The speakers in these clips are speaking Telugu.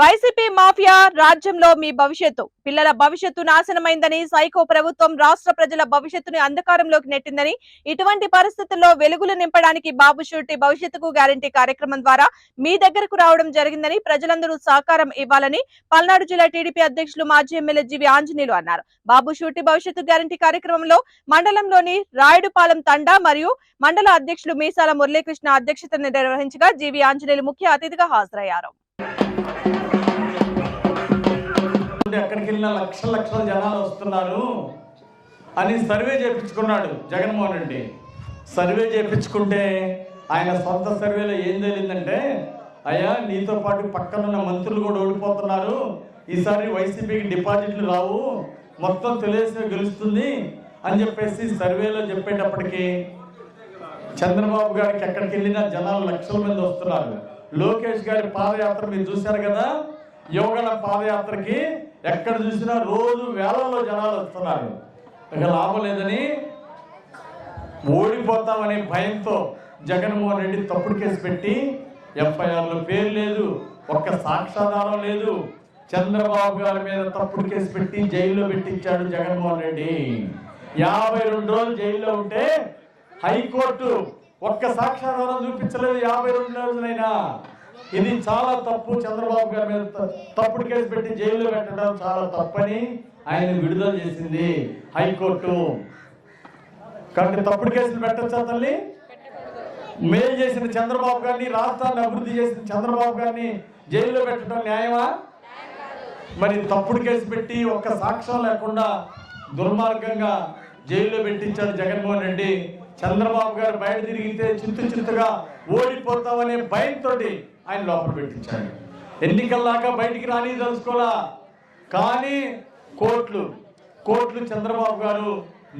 వైసీపీ మాఫియా రాజ్యంలో మీ భవిష్యత్తు. పిల్లల భవిష్యత్తు నాశనమైందని సైకో ప్రభుత్వం రాష్ట్ర ప్రజల భవిష్యత్తుని అంధకారంలోకి నెట్టిందని ఇటువంటి పరిస్థితుల్లో వెలుగులు నింపడానికి బాబు షూరిటీ భవిష్యత్తుకు గ్యారంటీ కార్యక్రమం ద్వారా మీ దగ్గరకు రావడం జరిగిందని ప్రజలందరూ సహకారం ఇవ్వాలని పల్నాడు జిల్లా టీడీపీ అధ్యక్షులు మాజీ ఎమ్మెల్యే జీవి ఆంజనేయులు అన్నారు. బాబు షూరిటీ భవిష్యత్తు గ్యారంటీ కార్యక్రమంలో మండలంలోని రాయుడుపాలెం తండా మరియు మండల అధ్యక్షులు మీసాల మురళీకృష్ణ అధ్యక్షతను నిర్వహించగా జీవి ఆంజనేయులు ముఖ్య అతిథిగా హాజరయ్యారు. ఎక్కడికి వెళ్ళినా లక్షల లక్షల జనాలు వస్తున్నారు అని సర్వే చేయించుకున్నాడు జగన్మోహన్ రెడ్డి. సర్వే చేయించుకుంటే ఆయన సొంత సర్వేలో ఏం తేలిందంటే అయ్యా నీతో పాటు పక్కనున్న మంత్రులు కూడా ఓడిపోతున్నారు. ఈసారి వైసీపీకి డిపాజిట్లు రావు. మొత్తం తెలియసే గెలుస్తుంది అని చెప్పేసి సర్వేలో చెప్పేటప్పటికి చంద్రబాబు గారికి ఎక్కడికి వెళ్ళినా జనాలు లక్షల మంది వస్తున్నారు. లోకేష్ గారి పాదయాత్ర మీరు చూశారు కదా? యోగన పాదయాత్రకి ఎక్కడ చూసినా రోజు వేలలో జనాలు వస్తున్నారు. ఇక లాభం లేదని ఓడిపోతామనే భయంతో జగన్మోహన్ రెడ్డి తప్పుడు కేసు పెట్టి ఎఫ్ఐఆర్లో పేరు లేదు ఒక్క సాక్ష్యాధారం లేదు. చంద్రబాబు గారి మీద తప్పుడు కేసు పెట్టి జైల్లో పెట్టించాడు జగన్మోహన్ రెడ్డి. యాభై రెండు రోజులు జైల్లో ఉంటే హైకోర్టు ఒక్క సాక్ష్యాధారం చూపించలేదు యాభై రెండు రోజులైనా. ఇది చాలా తప్పు. చంద్రబాబు గారి మీద త- తప్పుడు కేసు పెట్టి జైల్లో పెట్టడం చాలా తప్పని ఆయన విడుదల చేసింది హైకోర్టు. కాబట్టి తప్పుడు కేసులు పెట్టచ్చా తల్లి? మేలు చేసిన చంద్రబాబు గారిని రాష్ట్రాన్ని అభివృద్ధి చేసిన చంద్రబాబు గారిని జైల్లో పెట్టడం న్యాయమా? మరి తప్పుడు కేసు పెట్టి ఒక్క సాక్ష్యం లేకుండా దుర్మార్గంగా జైల్లో పెట్టించాడు జగన్మోహన్ రెడ్డి. చంద్రబాబు గారు బయట తిరిగితే చింత చింతుగా ఓడిపోతామనే భయంతో ఆయన లోపల పెట్టించాడు ఎన్నికల్లాగా బయటికి రాని తెలుసుకోవాలా? కానీ కోర్టులు కోర్టులు చంద్రబాబు గారు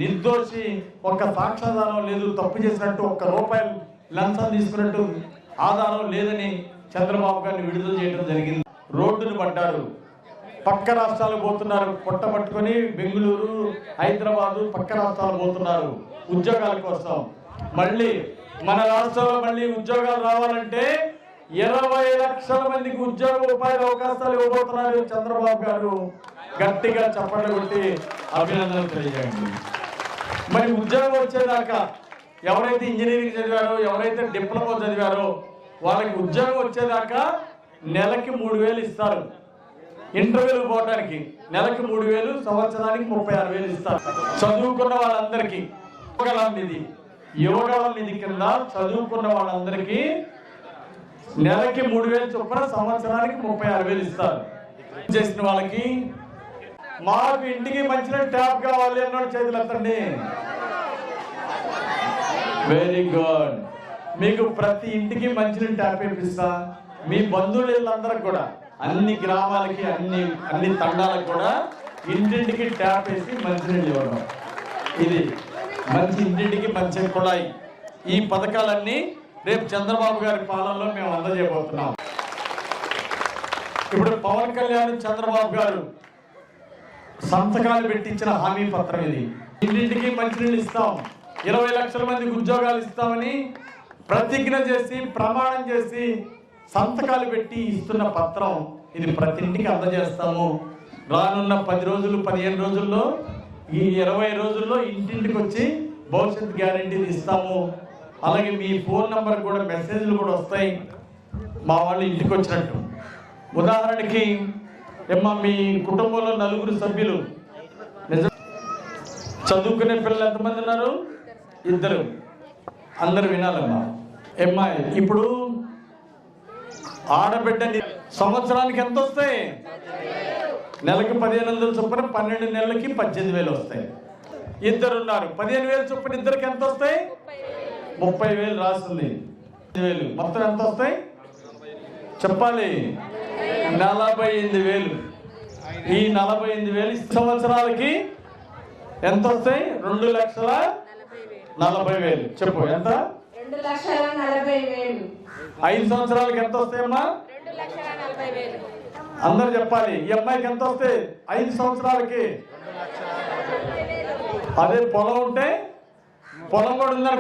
నిర్దోషి ఒక్క సాక్ష్యాధారం లేదు తప్పు చేసినట్టు ఒక్క రూపాయలు లంచం తీసుకున్నట్టు ఆధారం లేదని చంద్రబాబు గారిని విడుదల చేయడం జరిగింది. రోడ్డును పడ్డారు పక్క రాష్ట్రాలు పోతున్నారు. పొట్ట పట్టుకొని బెంగళూరు హైదరాబాదు పక్క రాష్ట్రాలు పోతున్నారు ఉద్యోగాల కోసం. మళ్ళీ మన రాష్ట్రంలో మళ్ళీ ఉద్యోగాలు రావాలంటే ఇరవై లక్షల మందికి ఉద్యోగ ఉపాధి అవకాశాలు ఇవ్వబోతున్నారు చంద్రబాబు గారు. గట్టిగా చప్పట్లు కొట్టి అభినందనలు తెలియజేయండి. మరి ఉద్యోగం వచ్చేదాకా ఎవరైతే ఇంజనీరింగ్ చదివారో ఎవరైతే డిప్లొమా చదివారో వాళ్ళకి ఉద్యోగం వచ్చేదాకా నెలకి మూడు వేలు ఇస్తారు. ఇంటర్వ్యూలు పోవడానికి నెలకి మూడు వేలు సంవత్సరానికి ముప్పై ఆరు వేలు ఇస్తారు. చదువుకున్న వాళ్ళందరికీ యువగల నిధి యువగల నిధి కింద చదువుకున్న వాళ్ళందరికీ నెలకి మూడు వేలు చొప్పున సంవత్సరానికి ముప్పై ఆరు వేలు ఇస్తారు. చేసిన వాళ్ళకి? మాకు ఇంటికి మంచి ట్యాప్ కావాలి అన్నాడు చేతులు ఎత్తండి. వెరీ గుడ్ మీకు ప్రతి ఇంటికి మంచి ట్యాప్ ఇప్పిస్తా మీ బంధువులు వీళ్ళందరికి కూడా అన్ని గ్రామాలకి అన్ని అన్ని తండాలకు కూడా ఇంటింటికి ట్యాప్ వేసి మంచినీళ్ళు ఇవ్వడం. ఇది మంచి ఇంటింటికి మంచి కుళాయి ఈ పథకాలన్నీ రేపు చంద్రబాబు గారి పాలనలో మేము అందజేయబోతున్నాం. ఇప్పుడు పవన్ కళ్యాణ్ చంద్రబాబు గారు సంతకాలు పెట్టించిన హామీ పత్రం ఇది. ఇంటింటికి మంచినీళ్ళు ఇస్తాం. ఇరవై లక్షల మందికి ఉద్యోగాలు ఇస్తామని ప్రతిజ్ఞ చేసి ప్రమాణం చేసి సంతకాలు పెట్టి ఇస్తున్న పత్రం ఇది ప్రతి ఇంటికి అందజేస్తాము. రానున్న పది రోజులు పదిహేను రోజుల్లో ఈ ఇరవై రోజుల్లో ఇంటింటికి వచ్చి భవిష్యత్ గ్యారంటీలు ఇస్తాము. అలాగే మీ ఫోన్ నంబర్ కూడా మెసేజ్లు కూడా వస్తాయి. మా వాళ్ళు ఇంటికి వచ్చినట్టు. ఉదాహరణకి ఏమ్మా మీ కుటుంబంలో నలుగురు సభ్యులు. నిజం. చదువుకునే పిల్లలు ఎంతమంది ఉన్నారు? ఇద్దరు. అందరు వినాలమ్మా. ఏమ్మా ఇప్పుడు ఆడబిడ్డ సంవత్సరానికి ఎంత వస్తాయి? నెలకి పదిహేను వందల చొప్పున పన్నెండు నెలలకి పద్దెనిమిది వేలు వస్తాయి. ఇద్దరు ఉన్నారు. పదిహేను వేలు చొప్పున ఇద్దరికి ఎంత వస్తాయి? ముప్పై వేలు రాస్తుంది వేలు మొత్తం ఎంత వస్తాయి? చెప్పాలి నలభై ఎనిమిది వేలు. ఈ నలభై ఎనిమిది వేలు సంవత్సరాలకి ఎంత వస్తాయి? రెండు లక్షల నలభై వేలు. చెప్పు ఎంత? ఐదు సంవత్సరాలకి ఎంత వస్తాయమ్మా నలభై వేలు. అందరు చెప్పాలి ఈ అమ్మాయికి ఎంత వస్తాయి? ఐదు సంవత్సరాలకి. అదే పొలం ఉంటే పొలం కూడా ఉందని